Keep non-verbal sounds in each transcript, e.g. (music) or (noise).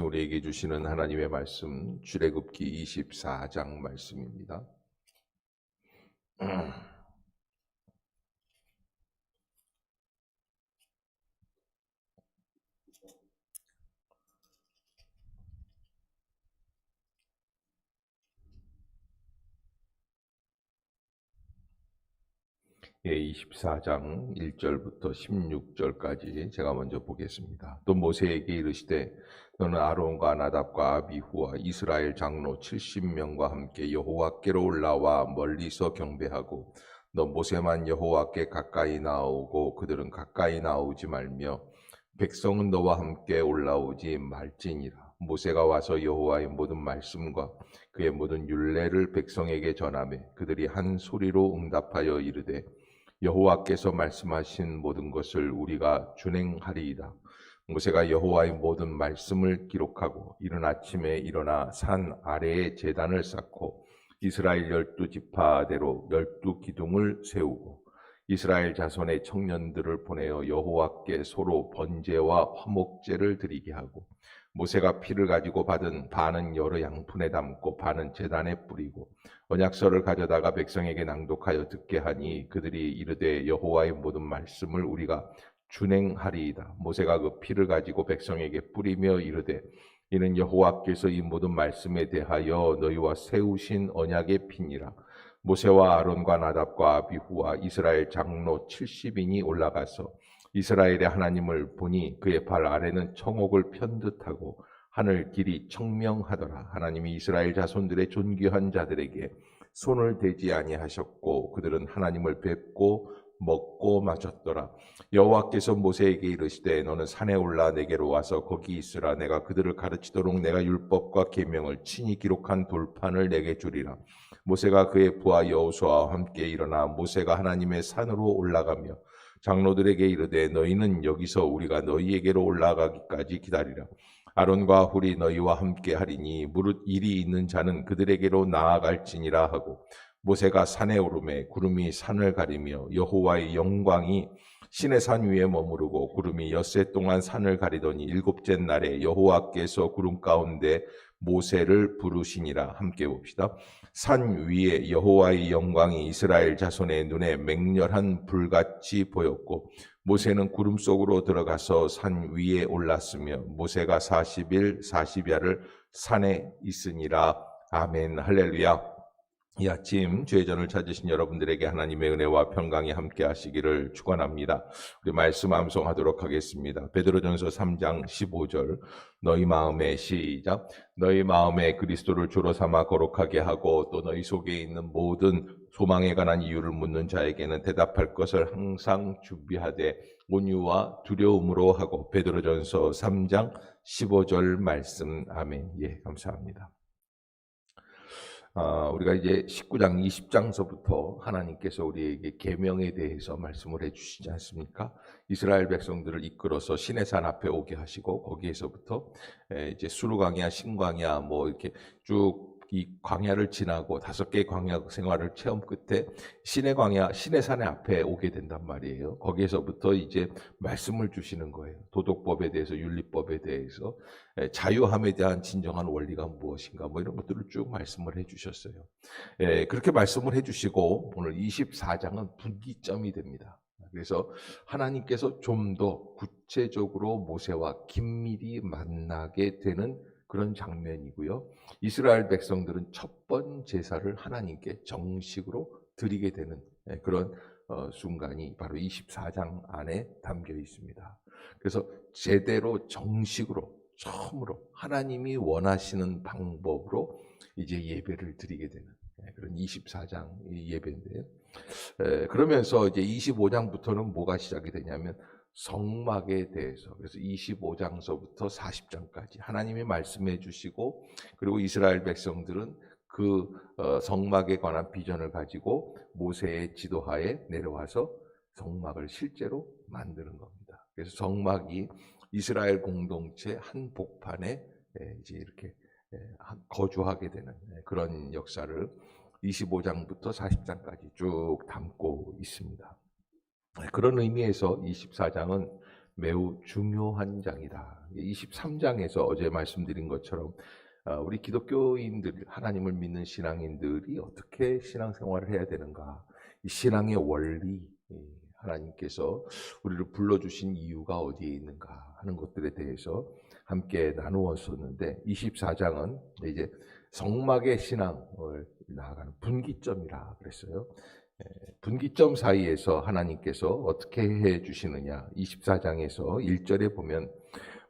우리에게 주시는 하나님의 말씀 출애굽기 24장 말씀입니다. (clears throat) 예, 24장 1절부터 16절까지 제가 먼저 보겠습니다. 또 모세에게 이르시되 너는 아론과 나답과 아비후와 이스라엘 장로 70명과 함께 여호와께로 올라와 멀리서 경배하고 너 모세만 여호와께 가까이 나오고 그들은 가까이 나오지 말며 백성은 너와 함께 올라오지 말지니라. 모세가 와서 여호와의 모든 말씀과 그의 모든 율례를 백성에게 전하매 그들이 한 소리로 응답하여 이르되 여호와께서 말씀하신 모든 것을 우리가 준행하리이다. 모세가 여호와의 모든 말씀을 기록하고 이른 아침에 일어나 산 아래에 제단을 쌓고 이스라엘 열두 지파대로 열두 기둥을 세우고 이스라엘 자손의 청년들을 보내어 여호와께 서로 번제와 화목제를 드리게 하고 모세가 피를 가지고 받은 반은 여러 양푼에 담고 반은 제단에 뿌리고 언약서를 가져다가 백성에게 낭독하여 듣게 하니 그들이 이르되 여호와의 모든 말씀을 우리가 준행하리이다. 모세가 그 피를 가지고 백성에게 뿌리며 이르되 이는 여호와께서 이 모든 말씀에 대하여 너희와 세우신 언약의 피니라. 모세와 아론과 나답과 아비후와 이스라엘 장로 70인이 올라가서 이스라엘의 하나님을 보니 그의 발 아래는 청옥을 편 듯하고 하늘 길이 청명하더라. 하나님이 이스라엘 자손들의 존귀한 자들에게 손을 대지 아니하셨고 그들은 하나님을 뵙고 먹고 마셨더라. 여호와께서 모세에게 이르시되 너는 산에 올라 내게로 와서 거기 있으라. 내가 그들을 가르치도록 내가 율법과 계명을 친히 기록한 돌판을 내게 주리라. 모세가 그의 부하 여호수아와 함께 일어나 모세가 하나님의 산으로 올라가며 장로들에게 이르되 너희는 여기서 우리가 너희에게로 올라가기까지 기다리라. 아론과 훌이 너희와 함께 하리니 무릇 일이 있는 자는 그들에게로 나아갈지니라 하고 모세가 산에 오르매 구름이 산을 가리며 여호와의 영광이 신의 산 위에 머무르고 구름이 엿새 동안 산을 가리더니 일곱째 날에 여호와께서 구름 가운데 모세를 부르시니라. 함께 봅시다. 산 위에 여호와의 영광이 이스라엘 자손의 눈에 맹렬한 불같이 보였고 모세는 구름 속으로 들어가서 산 위에 올랐으며 모세가 40일 40야를 산에 있으니라. 아멘. 할렐루야 이 아침 죄전을 찾으신 여러분들에게 하나님의 은혜와 평강이 함께 하시기를 축원합니다. 우리 말씀 암송하도록 하겠습니다. 베드로전서 3장 15절 너희 마음에 시작 너희 마음에 그리스도를 주로 삼아 거룩하게 하고 또 너희 속에 있는 모든 소망에 관한 이유를 묻는 자에게는 대답할 것을 항상 준비하되 온유와 두려움으로 하고 베드로전서 3장 15절 말씀 아멘. 예, 감사합니다. 아, 우리가 이제 19장, 20장서부터 하나님께서 우리에게 계명에 대해서 말씀을 해주시지 않습니까? 이스라엘 백성들을 이끌어서 신의 산 앞에 오게 하시고 거기에서부터 이제 수르광야, 신광야 뭐 이렇게 쭉 이 광야를 지나고 다섯 개의 광야 생활을 체험 끝에 신의 광야, 신의 산의 앞에 오게 된단 말이에요. 거기에서부터 이제 말씀을 주시는 거예요. 도덕법에 대해서, 윤리법에 대해서, 자유함에 대한 진정한 원리가 무엇인가, 뭐 이런 것들을 쭉 말씀을 해 주셨어요. 그렇게 말씀을 해 주시고 오늘 24장은 분기점이 됩니다. 그래서 하나님께서 좀 더 구체적으로 모세와 긴밀히 만나게 되는 그런 장면이고요. 이스라엘 백성들은 첫 번 제사를 하나님께 정식으로 드리게 되는 예, 그런 어, 순간이 바로 24장 안에 담겨 있습니다. 그래서 제대로 정식으로 처음으로 하나님이 원하시는 방법으로 이제 예배를 드리게 되는 예, 그런 24장 예배인데요. 그러면서 이제 25장부터는 뭐가 시작이 되냐면 성막에 대해서 그래서 25장서부터 40장까지 하나님이 말씀해 주시고 그리고 이스라엘 백성들은 그 어, 성막에 관한 비전을 가지고 모세의 지도하에 내려와서 성막을 실제로 만드는 겁니다. 그래서 성막이 이스라엘 공동체 한 복판에 이제 이렇게 거주하게 되는 그런 역사를 25장부터 40장까지 쭉 담고 있습니다. 그런 의미에서 24장은 매우 중요한 장이다. 23장에서 어제 말씀드린 것처럼 어, 우리 기독교인들, 하나님을 믿는 신앙인들이 어떻게 신앙생활을 해야 되는가, 이 신앙의 원리, 이 하나님께서 우리를 불러주신 이유가 어디에 있는가 하는 것들에 대해서 함께 나누었었는데 24장은 이제 성막의 신앙을 나아가는 분기점이라 그랬어요. 에, 분기점 사이에서 하나님께서 어떻게 해 주시느냐 24장에서 1절에 보면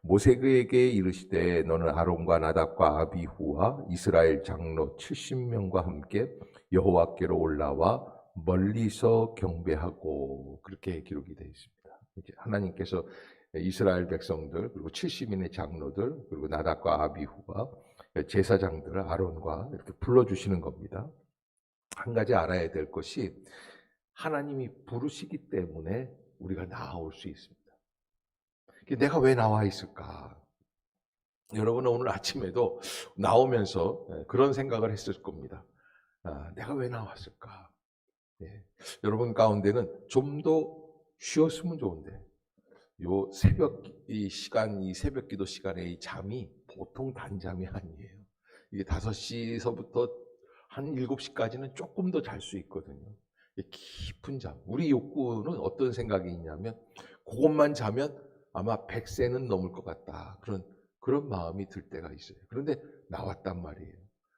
모세에게 이르시되 너는 아론과 나답과 아비후와 이스라엘 장로 70명과 함께 여호와께로 올라와 멀리서 경배하고 그렇게 기록이 되어 있습니다. 이제 하나님께서 이스라엘 백성들 그리고 70인의 장로들 그리고 나답과 아비후와 제사장들 아론과 이렇게 불러 주시는 겁니다. 한 가지 알아야 될 것이 하나님이 부르시기 때문에 우리가 나아올 수 있습니다. 내가 왜 나와 있을까? 여러분은 오늘 아침에도 나오면서 예, 그런 생각을 했을 겁니다. 아, 내가 왜 나왔을까? 예, 여러분 가운데는 좀 더 쉬었으면 좋은데 요 새벽 이 시간 이 새벽 기도 시간에 이 잠이 보통 단잠이 아니에요. 이게 5시서부터 한 7시까지는 조금 더 잘 수 있거든요. 깊은 잠. 우리 욕구는 어떤 생각이 있냐면 그것만 자면 아마 100세는 넘을 것 같다. 그런 그런 마음이 들 때가 있어요. 그런데 나왔단 말이에요.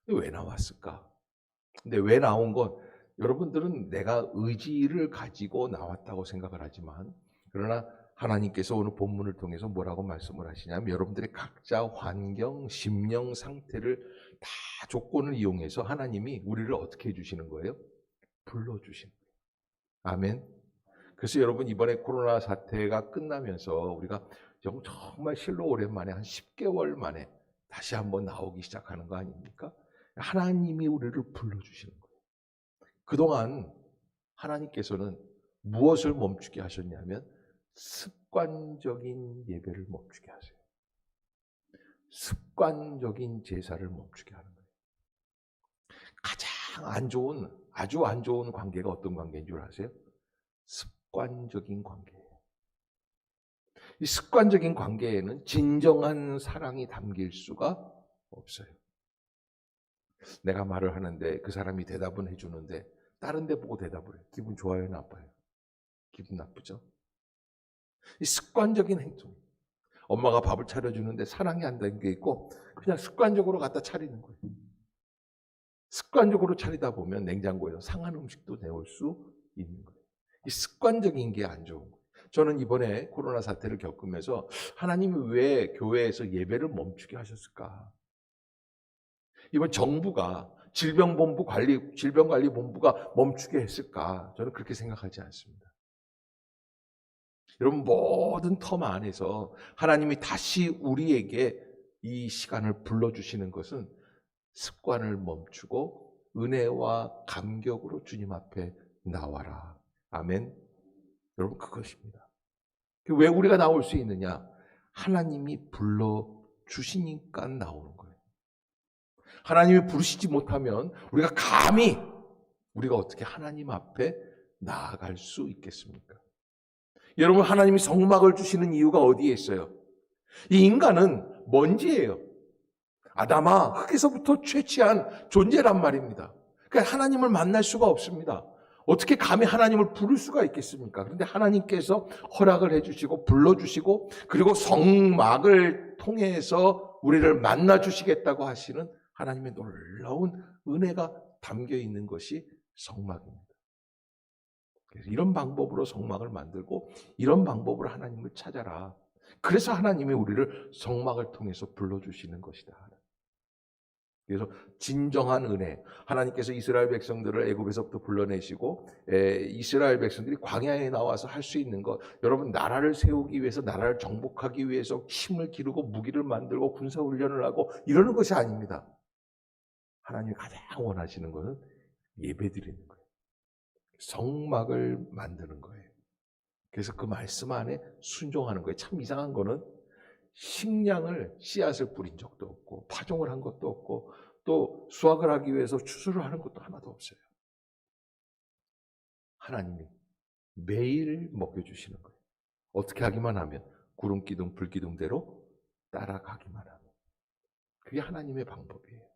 왜 나왔을까? 근데 왜 나온 건 여러분들은 내가 의지를 가지고 나왔다고 생각을 하지만 그러나 하나님께서 오늘 본문을 통해서 뭐라고 말씀을 하시냐면 여러분들의 각자 환경, 심령 상태를 다 조건을 이용해서 하나님이 우리를 어떻게 해주시는 거예요? 불러주시는 거예요. 아멘. 그래서 여러분 이번에 코로나 사태가 끝나면서 우리가 정말 실로 오랜만에 한 10개월 만에 다시 한번 나오기 시작하는 거 아닙니까? 하나님이 우리를 불러주시는 거예요. 그동안 하나님께서는 무엇을 멈추게 하셨냐면 습관적인 예배를 멈추게 하세요. 습관적인 제사를 멈추게 하는 거예요. 가장 안 좋은, 아주 안 좋은 관계가 어떤 관계인 줄 아세요? 습관적인 관계예요. 이 습관적인 관계에는 진정한 사랑이 담길 수가 없어요. 내가 말을 하는데 그 사람이 대답은 해주는데 다른 데 보고 대답을 해요. 기분 좋아요, 나빠요? 기분 나쁘죠? 이 습관적인 행동. 엄마가 밥을 차려주는데 사랑이 안 담겨 있고 그냥 습관적으로 갖다 차리는 거예요. 습관적으로 차리다 보면 냉장고에서 상한 음식도 내올 수 있는 거예요. 이 습관적인 게 안 좋은 거예요. 저는 이번에 코로나 사태를 겪으면서 하나님이 왜 교회에서 예배를 멈추게 하셨을까? 이번 정부가 질병본부 관리, 질병관리본부가 멈추게 했을까? 저는 그렇게 생각하지 않습니다. 여러분, 모든 텀 안에서 하나님이 다시 우리에게 이 시간을 불러주시는 것은 습관을 멈추고 은혜와 감격으로 주님 앞에 나와라. 아멘. 여러분, 그것입니다. 왜 우리가 나올 수 있느냐? 하나님이 불러 주시니까 나오는 거예요. 하나님이 부르시지 못하면 우리가 감히 우리가 어떻게 하나님 앞에 나아갈 수 있겠습니까? 여러분, 하나님이 성막을 주시는 이유가 어디에 있어요? 이 인간은 먼지예요. 아담아, 흙에서부터 채취한 존재란 말입니다. 그러니까 하나님을 만날 수가 없습니다. 어떻게 감히 하나님을 부를 수가 있겠습니까? 그런데 하나님께서 허락을 해주시고 불러주시고 그리고 성막을 통해서 우리를 만나 주시겠다고 하시는 하나님의 놀라운 은혜가 담겨 있는 것이 성막입니다. 그래서 이런 방법으로 성막을 만들고 이런 방법으로 하나님을 찾아라. 그래서 하나님이 우리를 성막을 통해서 불러주시는 것이다. 그래서 진정한 은혜, 하나님께서 이스라엘 백성들을 애굽에서부터 불러내시고 에, 이스라엘 백성들이 광야에 나와서 할 수 있는 것, 여러분 나라를 세우기 위해서 나라를 정복하기 위해서 힘을 기르고 무기를 만들고 군사 훈련을 하고 이러는 것이 아닙니다. 하나님이 가장 원하시는 것은 예배드리는. 성막을 만드는 거예요. 그래서 그 말씀 안에 순종하는 거예요. 참 이상한 거는 식량을 씨앗을 뿌린 적도 없고 파종을 한 것도 없고 또 수확을 하기 위해서 추수를 하는 것도 하나도 없어요. 하나님이 매일 먹여 주시는 거예요. 어떻게 하기만 하면 구름 기둥, 불 기둥대로 따라가기만 하는. 그게 하나님의 방법이에요.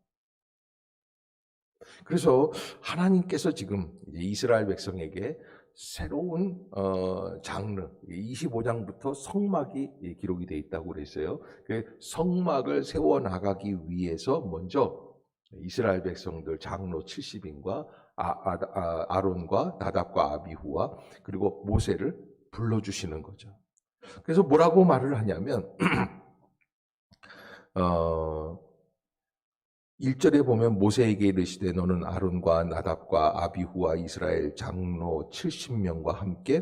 그래서 하나님께서 지금 이스라엘 백성에게 새로운 어, 장르 25장부터 성막이 기록이 돼 있다고 그랬어요. 그 성막을 세워 나가기 위해서 먼저 이스라엘 백성들 장로 70인과 아, 아, 론과 나답과 아비후와 그리고 모세를 불러 주시는 거죠. 그래서 뭐라고 말을 하냐면 (clears throat) 어, 1절에 보면 모세에게 이르시되 너는 아론과 나답과 아비후와 이스라엘 장로 70명과 함께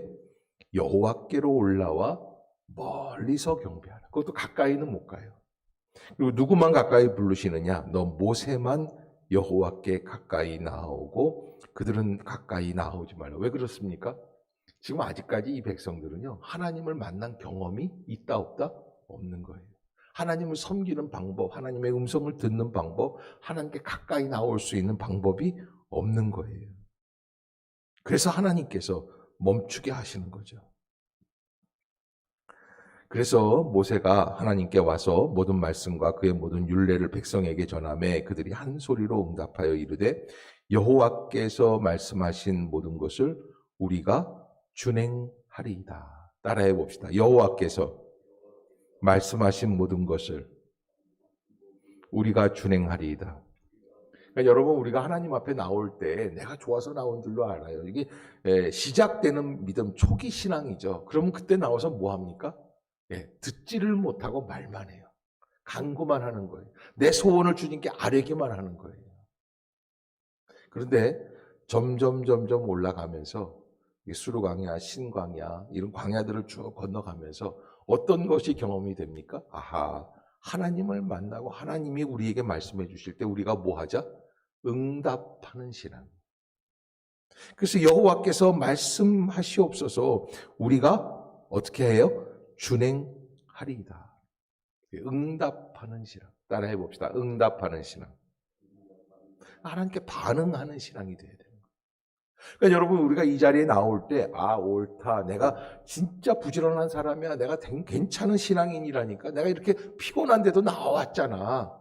여호와께로 올라와 멀리서 경배하라. 그것도 가까이는 못 가요. 그리고 누구만 가까이 부르시느냐? 너 모세만 여호와께 가까이 나오고 그들은 가까이 나오지 말라. 왜 그렇습니까? 지금 아직까지 이 백성들은요. 하나님을 만난 경험이 있다 없다? 없는 거예요. 하나님을 섬기는 방법, 하나님의 음성을 듣는 방법, 하나님께 가까이 나올 수 있는 방법이 없는 거예요. 그래서 하나님께서 멈추게 하시는 거죠. 그래서 모세가 하나님께 와서 모든 말씀과 그의 모든 윤례를 백성에게 전함에 그들이 한 소리로 응답하여 이르되 여호와께서 말씀하신 모든 것을 우리가 준행하리이다. 따라해 봅시다. 여호와께서 말씀하신 모든 것을 우리가 준행하리이다. 그러니까 여러분 우리가 하나님 앞에 나올 때 내가 좋아서 나온 줄로 알아요. 이게 시작되는 믿음 초기 신앙이죠. 그러면 그때 나와서 뭐 합니까? 예, 듣지를 못하고 말만 해요. 간구만 하는 거예요. 내 소원을 주님께 아뢰기만 하는 거예요. 그런데 점점 점점 올라가면서 수루광야, 신광야 이런 광야들을 쭉 건너가면서 어떤 것이 경험이 됩니까? 아하, 하나님을 만나고 하나님이 우리에게 말씀해 주실 때 우리가 뭐 하자? 응답하는 신앙. 그래서 여호와께서 말씀하시옵소서 우리가 어떻게 해요? 준행하리이다. 응답하는 신앙. 따라해 봅시다. 응답하는 신앙. 하나님께 반응하는 신앙이 돼야 돼요. 그러니까 여러분 우리가 이 자리에 나올 때 아 옳다. 내가 진짜 부지런한 사람이야. 내가 괜찮은 신앙인이라니까. 내가 이렇게 피곤한데도 나왔잖아.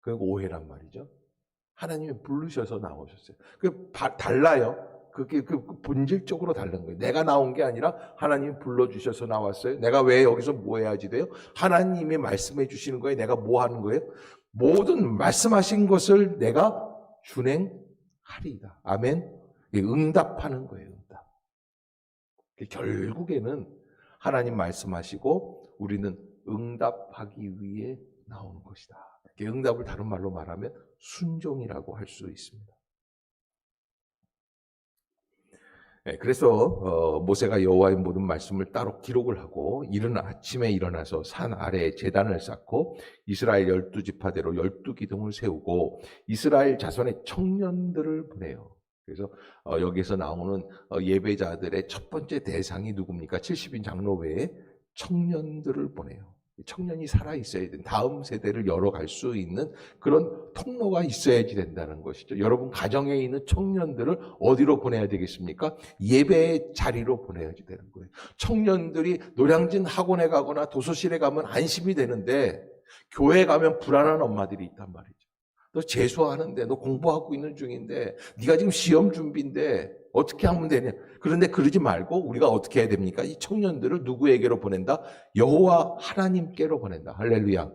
그 오해란 말이죠. 하나님이 부르셔서 나오셨어요. 그 달라요. 그게 그 본질적으로 다른 거예요. 내가 나온 게 아니라 하나님이 불러주셔서 나왔어요. 내가 왜 여기서 뭐 해야지 돼요? 하나님이 말씀해 주시는 거예요. 내가 뭐 하는 거예요? 모든 말씀하신 것을 내가 준행 하리이다 아멘 응답하는 거예요, 응답. 결국에는 하나님 말씀하시고 우리는 응답하기 위해 나오는 것이다. 응답을 다른 말로 말하면 순종이라고 할 수 있습니다. 그래서 어, 모세가 여호와의 모든 말씀을 따로 기록을 하고 이른 아침에 일어나서 산 아래에 제단을 쌓고 이스라엘 열두 지파대로 열두 기둥을 세우고 이스라엘 자손의 청년들을 보내요. 그래서 어, 여기서 나오는 어, 예배자들의 첫 번째 대상이 누굽니까? 70인 장로 외에 청년들을 보내요. 청년이 살아 있어야 된 다음 세대를 열어갈 수 있는 그런 통로가 있어야지 된다는 것이죠. 여러분 가정에 있는 청년들을 어디로 보내야 되겠습니까? 예배의 자리로 보내야지 되는 거예요. 청년들이 노량진 학원에 가거나 도서실에 가면 안심이 되는데 교회 가면 불안한 엄마들이 있단 말이죠. 너 재수하는데 너 공부하고 있는 중인데 네가 지금 시험 준비인데 어떻게 하면 되냐? 그런데 그러지 말고 우리가 어떻게 해야 됩니까? 이 청년들을 누구에게로 보낸다? 여호와 하나님께로 보낸다. 할렐루야.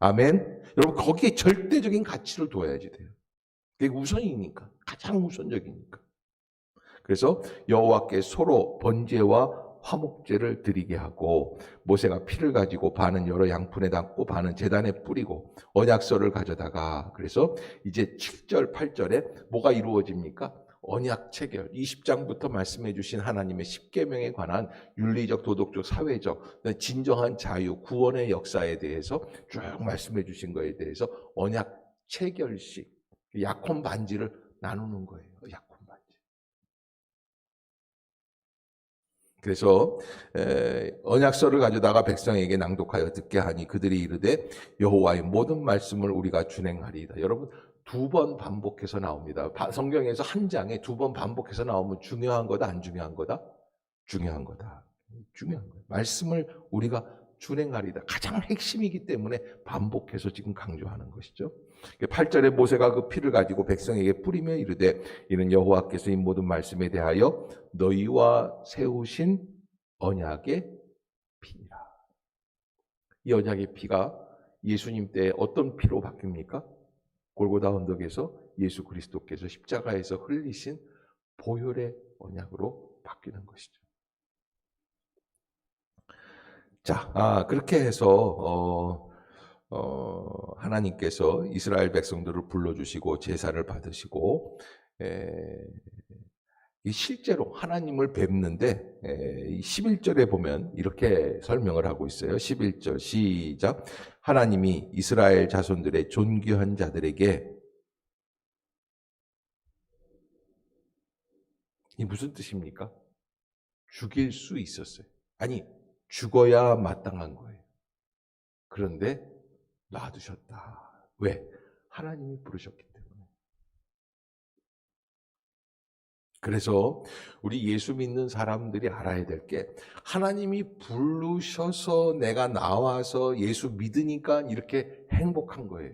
아멘. 여러분 거기에 절대적인 가치를 둬야지 돼요. 그게 우선이니까 가장 우선적이니까. 그래서 여호와께 서로 번제와 화목제를 드리게 하고 모세가 피를 가지고 반은 여러 양푼에 담고 반은 재단에 뿌리고 언약서를 가져다가 그래서 이제 7절 8절에 뭐가 이루어집니까? 언약 체결 20장부터 말씀해 주신 하나님의 10계명에 관한 윤리적 도덕적 사회적 진정한 자유 구원의 역사에 대해서 쭉 말씀해 주신 거에 대해서 언약 체결식 약혼 반지를 나누는 거예요. 약 그래서 언약서를 가져다가 백성에게 낭독하여 듣게 하니 그들이 이르되 여호와의 모든 말씀을 우리가 준행하리이다. 여러분 두 번 반복해서 나옵니다. 성경에서 한 장에 두 번 반복해서 나오면 중요한 거다 안 중요한 거다? 중요한 거다. 중요한 거예요. 말씀을 우리가 준행하리다. 가장 핵심이기 때문에 반복해서 지금 강조하는 것이죠. 8절에 모세가 그 피를 가지고 백성에게 뿌리며 이르되 이는 여호와께서 이 모든 말씀에 대하여 너희와 세우신 언약의 피니라. 이 언약의 피가 예수님 때 어떤 피로 바뀝니까? 골고다 언덕에서 예수 그리스도께서 십자가에서 흘리신 보혈의 언약으로 바뀌는 것이죠. 자, 아, 그렇게 해서 어, 어, 하나님께서 이스라엘 백성들을 불러주시고 제사를 받으시고 에, 이 실제로 하나님을 뵙는데 에, 11절에 보면 이렇게 설명을 하고 있어요. 11절 시작. 하나님이 이스라엘 자손들의 존귀한 자들에게 이 무슨 뜻입니까? 죽일 수 있었어요. 아니, 죽어야 마땅한 거예요. 그런데 놔두셨다. 왜? 하나님이 부르셨기 그래서 우리 예수 믿는 사람들이 알아야 될 게 하나님이 부르셔서 내가 나와서 예수 믿으니까 이렇게 행복한 거예요.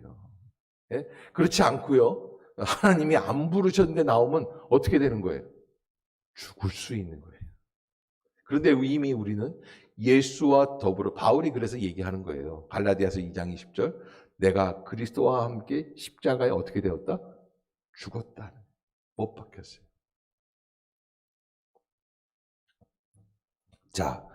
예? 그렇지 않고요. 하나님이 안 부르셨는데 나오면 어떻게 되는 거예요? 죽을 수 있는 거예요. 그런데 이미 우리는 예수와 더불어 바울이 그래서 얘기하는 거예요. 갈라디아서 2장 20절. 내가 그리스도와 함께 십자가에 어떻게 되었다? 죽었다. 못 박혔어요. 자,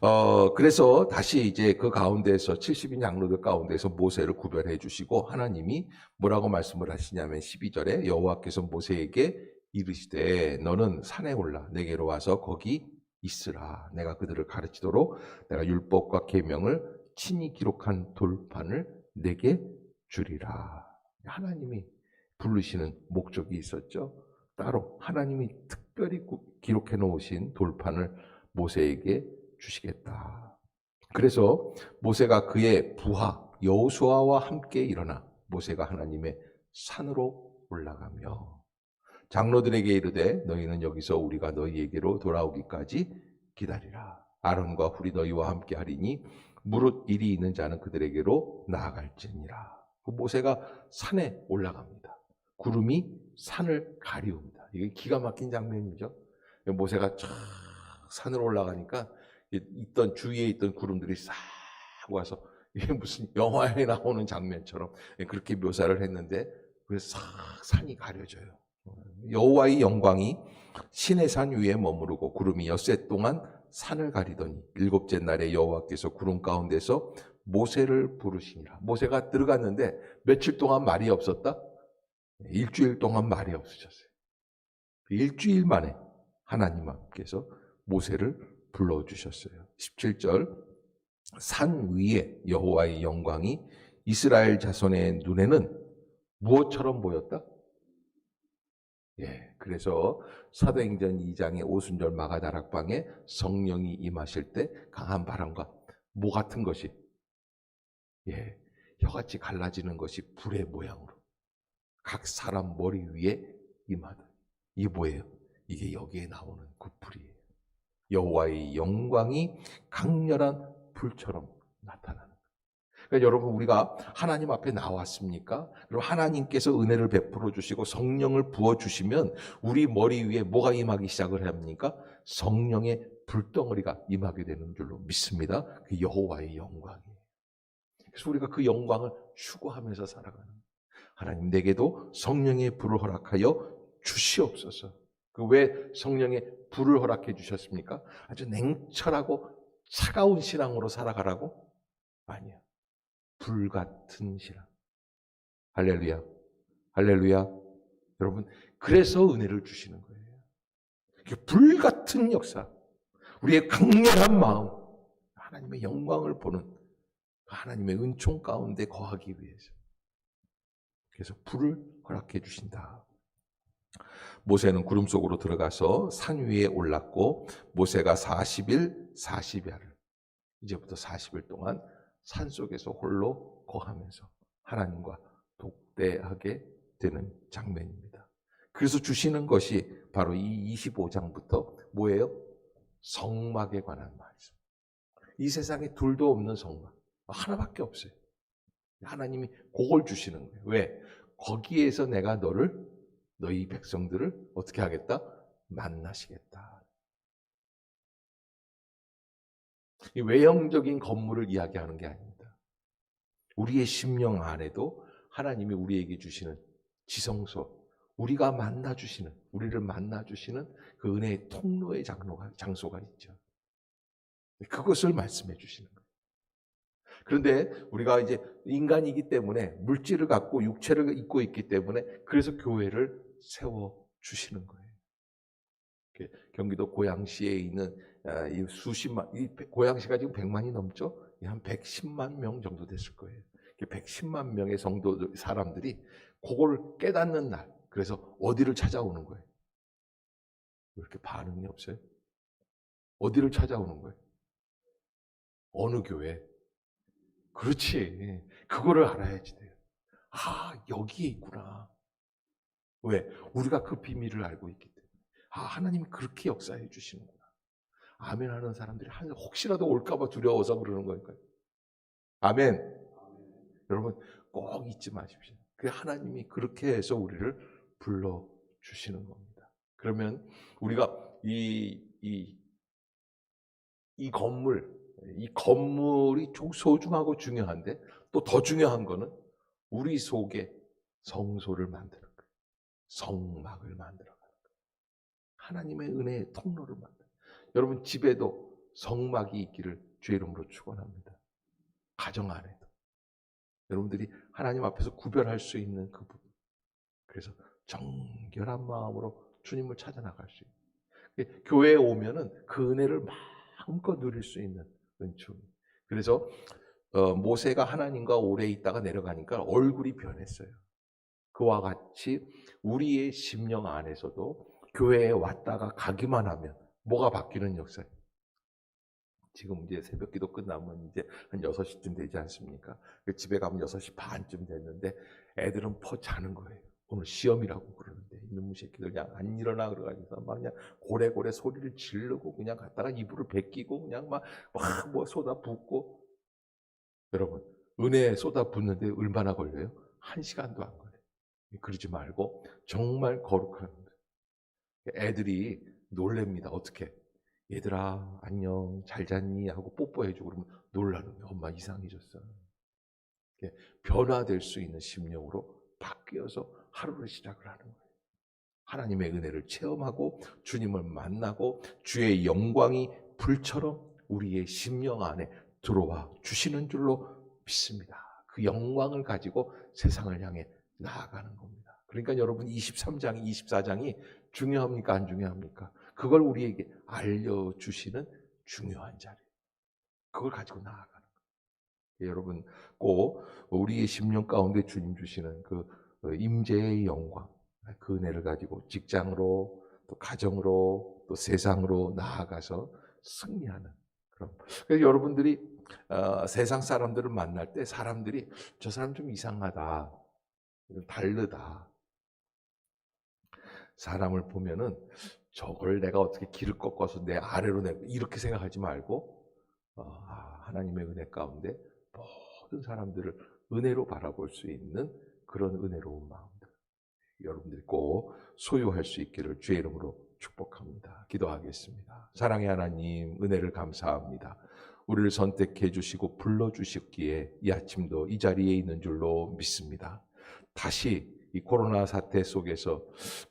어, 그래서 다시 이제 그 가운데서 70인 양로들 가운데서 모세를 구별해 주시고 하나님이 뭐라고 말씀을 하시냐면 12절에 여호와께서 모세에게 이르시되 너는 산에 올라 내게로 와서 거기 있으라. 내가 그들을 가르치도록 내가 율법과 계명을 친히 기록한 돌판을 내게 주리라. 하나님이 부르시는 목적이 있었죠. 따로 하나님이 특별히 기록해 놓으신 돌판을 모세에게 주시겠다. 그래서 모세가 그의 부하 여호수아와 함께 일어나 모세가 하나님의 산으로 올라가며 장로들에게 이르되 너희는 여기서 우리가 너희에게로 돌아오기까지 기다리라. 아론과 훌이 너희와 함께 하리니 무릇 일이 있는 자는 그들에게로 나아갈지니라. 그 모세가 산에 올라갑니다. 구름이 산을 가리웁니다. 이게 기가 막힌 장면이죠. 모세가 쫙 산으로 올라가니까 있던 주위에 있던 구름들이 싹 와서 (laughs) 이게 무슨 영화에 나오는 장면처럼 그렇게 묘사를 했는데 그래서 싹 산이 가려져요. 여호와의 영광이 신의 산 위에 머무르고 구름이 엿새 동안 산을 가리더니 일곱째 날에 여호와께서 구름 가운데서 모세를 부르시니라. 모세가 들어갔는데 며칠 동안 말이 없었다? 일주일 동안 말이 없으셨어요. 일주일 만에 하나님께서 모세를 불러주셨어요. 17절 산 위에 여호와의 영광이 이스라엘 자손의 눈에는 무엇처럼 보였다? 예, 그래서 사도행전 2장의 오순절 마가다락방에 성령이 임하실 때 강한 바람과 모 같은 것이 예, 혀같이 갈라지는 것이 불의 모양으로 각 사람 머리 위에 임하던 이게 뭐예요? 이게 여기에 나오는 그 불이에요. 여호와의 영광이 강렬한 불처럼 나타나는 그러니까 여러분 우리가 하나님 앞에 나왔습니까? 그럼 하나님께서 은혜를 베풀어 주시고 성령을 부어 주시면 우리 머리 위에 뭐가 임하기 시작을 합니까? 성령의 불덩어리가 임하게 되는 줄로 믿습니다. 그 여호와의 영광이에요. 그래서 우리가 그 영광을 추구하면서 살아가는 하나님 내게도 성령의 불을 허락하여 주시옵소서. 그 왜 성령의 불을 허락해 주셨습니까? 아주 냉철하고 차가운 신앙으로 살아가라고? 아니요. 불 같은 신앙. 할렐루야. 할렐루야. 여러분, 그래서 은혜를 주시는 거예요. 불 같은 역사. 우리의 강렬한 마음. 하나님의 영광을 보는 하나님의 은총 가운데 거하기 위해서. 그래서 불을 허락해 주신다. 모세는 구름 속으로 들어가서 산 위에 올랐고 모세가 40일 40야를 이제부터 40일 동안 산 속에서 홀로 거하면서 하나님과 독대하게 되는 장면입니다. 그래서 주시는 것이 바로 이 25장부터 뭐예요? 성막에 관한 말씀. 이 세상에 둘도 없는 성막. 하나밖에 없어요. 하나님이 그걸 주시는 거예요. 왜? 거기에서 내가 너를, 너희 백성들을 어떻게 하겠다? 만나시겠다. 이 외형적인 건물을 이야기하는 게 아닙니다. 우리의 심령 안에도 하나님이 우리에게 주시는 지성소, 우리가 만나 주시는, 우리를 만나 주시는 그 은혜의 통로의 장로가, 장소가 있죠. 그것을 말씀해 주시는 거예요. 그런데 우리가 이제 인간이기 때문에 물질을 갖고 육체를 입고 있기 때문에 그래서 교회를 세워 주시는 거예요. 경기도 고양시에 있는 아, 이 수십만, 이 고양시가 지금 100만이 넘죠? 한 110만 명 정도 됐을 거예요. 110만 명의 성도 사람들이 그걸 깨닫는 날, 그래서 어디를 찾아오는 거예요? 왜 이렇게 반응이 없어요? 어디를 찾아오는 거예요? 어느 교회? 그렇지. 그거를 알아야지 돼요. 아, 여기에 있구나. 왜? 우리가 그 비밀을 알고 있기 때문에. 아, 하나님이 그렇게 역사해 주시는구나. 아멘 하는 사람들이 한- 혹시라도 올까봐 두려워서 그러는 거니까요. 아멘. 여러분, 꼭 잊지 마십시오. 그 하나님이 그렇게 해서 우리를 불러 주시는 겁니다. 그러면 우리가 이, 이, 이 건물, 이 건물이 좀 소중하고 중요한데 또 더 중요한 거는 우리 속에 성소를 만드는. 성막을 만들어 가는 거예요. 하나님의 은혜의 통로를 거예요. 여러분 집에도 성막이 있기를 주의 이름으로 축원합니다. 가정 안에도 여러분들이 하나님 앞에서 구별할 수 있는 그 부분. 그래서 정결한 마음으로 주님을 찾아 나갈 수 있는. 교회에 오면은 그 은혜를 마음껏 누릴 수 있는 은총. 그래서 어, 모세가 하나님과 오래 있다가 내려가니까 얼굴이 변했어요. 그와 같이 우리의 심령 안에서도 교회에 왔다가 가기만 하면 뭐가 바뀌는 역사예요. 지금 이제 새벽 기도 끝나면 이제 한 6시쯤 되지 않습니까? 그 집에 가면 6시 반쯤 됐는데 애들은 퍼 자는 거예요. 오늘 시험이라고 그러는데 이놈의 새끼들 그냥 안 일어나 그래가지고 막 그냥 고래고래 소리를 지르고 그냥 갔다가 이불을 벗기고 그냥 막뭐 쏟아 붓고 여러분 은혜 쏟아 붓는데 얼마나 걸려요? 한 시간도 안 걸려요. 그러지 말고 정말 거룩한 애들이 놀랍니다. 어떻게? 얘들아 안녕 잘 잤니 하고 뽀뽀해주고 그러면 놀라는 거예요. 엄마 이상해졌어. 변화될 수 있는 심령으로 바뀌어서 하루를 시작을 하는 거예요. 하나님의 은혜를 체험하고 주님을 만나고 주의 영광이 불처럼 우리의 심령 안에 들어와 주시는 줄로 믿습니다. 그 영광을 가지고 세상을 향해 나아가는 겁니다. 그러니까 여러분 23장, 24장이 중요합니까? 안 중요합니까? 그걸 우리에게 알려주시는 중요한 자리예요. 그걸 가지고 나아가는 거예요. 여러분 꼭 우리의 심령 가운데 주님 주시는 그 임재의 영광, 그 은혜를 가지고 직장으로 또 가정으로 또 세상으로 나아가서 승리하는 그런. 그래서 여러분들이 어, 세상 사람들을 만날 때 사람들이 저 사람 좀 이상하다, 좀 다르다. 사람을 보면은 저걸 내가 어떻게 길을 꺾어서 내 아래로 내 이렇게 생각하지 말고 어, 아, 하나님의 은혜 가운데 모든 사람들을 은혜로 바라볼 수 있는 그런 은혜로운 마음들 여러분들이 꼭 소유할 수 있기를 주의 이름으로 축복합니다. 기도하겠습니다. 사랑의 하나님 은혜를 감사합니다. 우리를 선택해 주시고 불러 주셨기에 이 아침도 이 자리에 있는 줄로 믿습니다. 다시 이 코로나 사태 속에서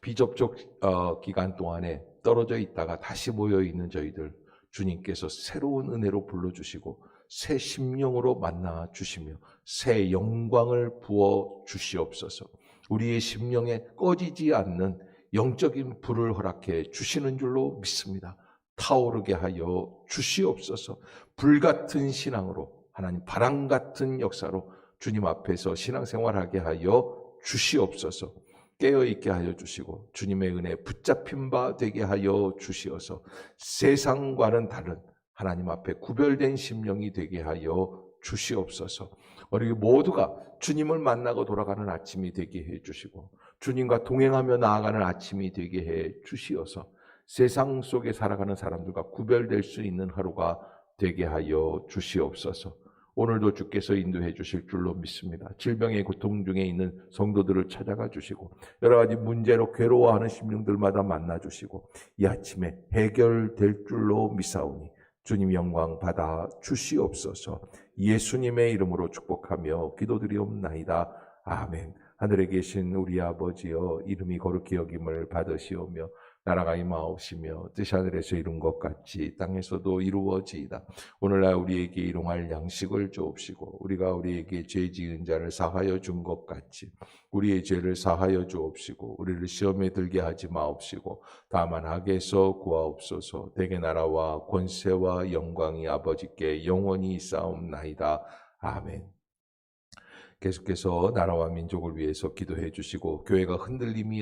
비접촉 어, 기간 동안에 떨어져 있다가 다시 모여 있는 저희들 주님께서 새로운 은혜로 불러 주시고 새 심령으로 만나 주시며 새 영광을 부어 주시옵소서. 우리의 심령에 꺼지지 않는 영적인 불을 허락해 주시는 줄로 믿습니다. 타오르게 하여 주시옵소서. 불 같은 신앙으로 하나님 바람 같은 역사로 주님 앞에서 신앙생활하게 하여 주시옵소서. 깨어 있게 하여 주시고 주님의 은혜 붙잡힌 바 되게 하여 주시어서 세상과는 다른 하나님 앞에 구별된 심령이 되게 하여 주시옵소서. 우리 모두가 주님을 만나고 돌아가는 아침이 되게 해 주시고 주님과 동행하며 나아가는 아침이 되게 해 주시어서 세상 속에 살아가는 사람들과 구별될 수 있는 하루가 되게 하여 주시옵소서. 오늘도 주께서 인도해 주실 줄로 믿습니다. 질병의 고통 중에 있는 성도들을 찾아가 주시고 여러 가지 문제로 괴로워하는 심령들마다 만나 주시고 이 아침에 해결될 줄로 믿사오니 주님 영광 받아 주시옵소서. 예수님의 이름으로 축복하며 기도드리옵나이다. 아멘. 하늘에 계신 우리 아버지여 이름이 거룩히 여김을 받으시오며 나라가 임하옵시며 뜻이 하늘에서 이룬 것 같이 땅에서도 이루어지이다. 오늘날 우리에게 일용할 양식을 주옵시고 우리가 우리에게 죄 지은 자를 사하여 준 것 같이 우리의 죄를 사하여 주옵시고 우리를 시험에 들게 하지 마옵시고 다만 악에서 구하옵소서 대개 나라와 권세와 영광이 아버지께 영원히 싸움나이다. 아멘. 계속해서 나라와 민족을 위해서 기도해 주시고 교회가 흔들림이